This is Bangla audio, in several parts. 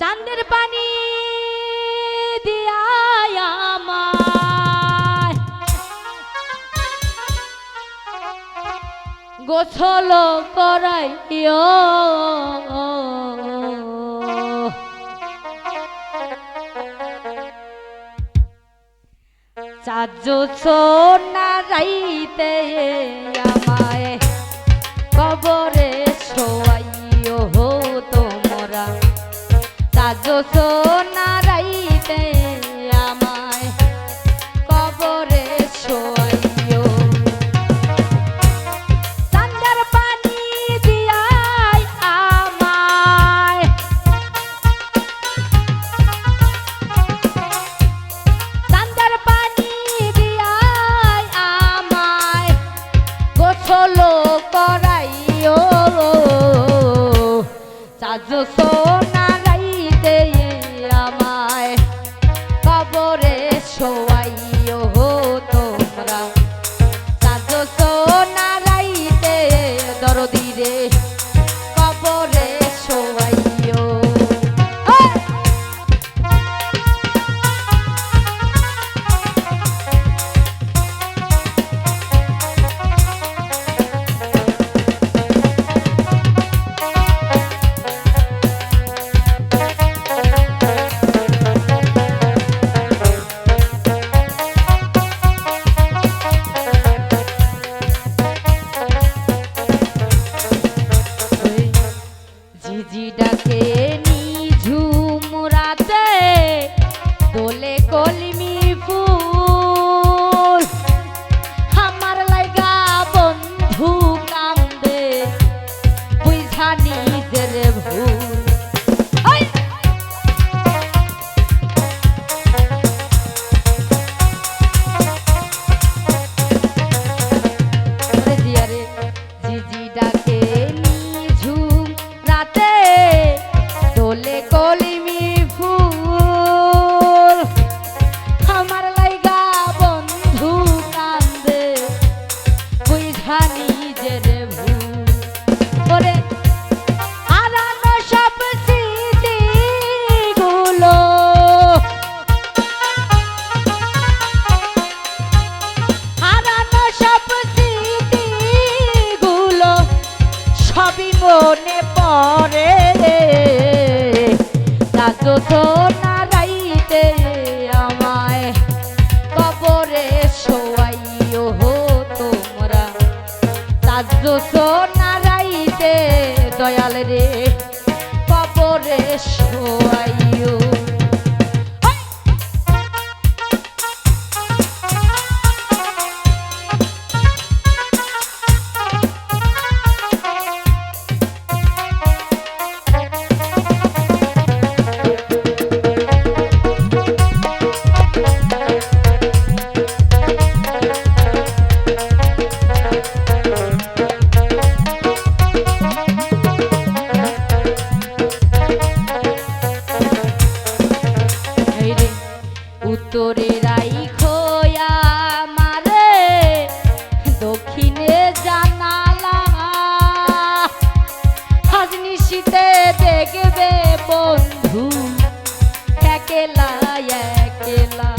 চান্দের পানি আমায়। গোছল করাইও। চাজো সোনা রাইতে চাজো সোনা রাইতে আমায়, কবরে শোয়াইও চান্দার পানি দিয়াই আমায়। চান্দার পানি দিয়াই আমায় গোছল করাইও। চাজো সোনা কবরে শোয়াইও সবই পরে রে। রাজো তো নারাইতে আমায় কবরে শোয়াইও হো তোমরা। রাজো তো নারাইতে দয়াল রে, কবরে শোয়াইও দেখবে বন্ধু একেলা একেলা।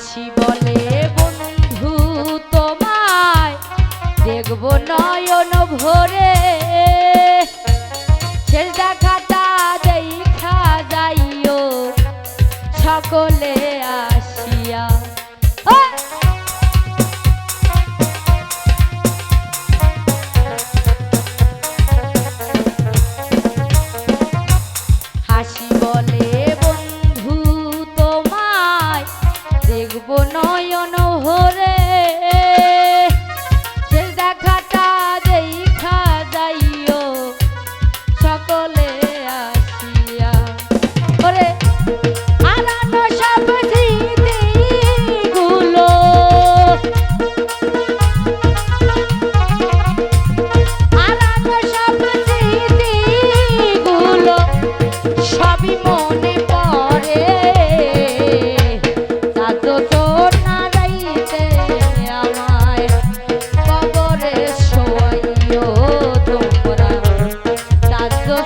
হাসি বলে বন্ধু তোমায় দেখব নয়ন ভরে। শেষ দেখাটা দেখা যাইও সকলে আসিয়া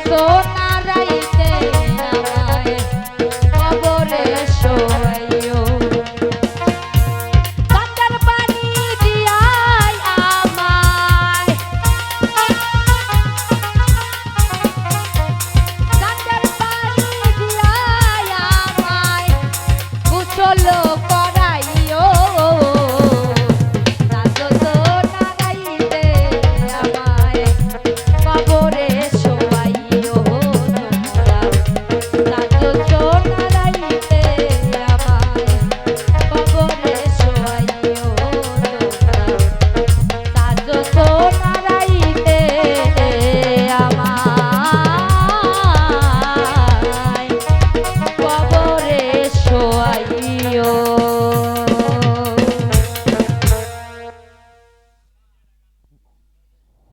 corazón.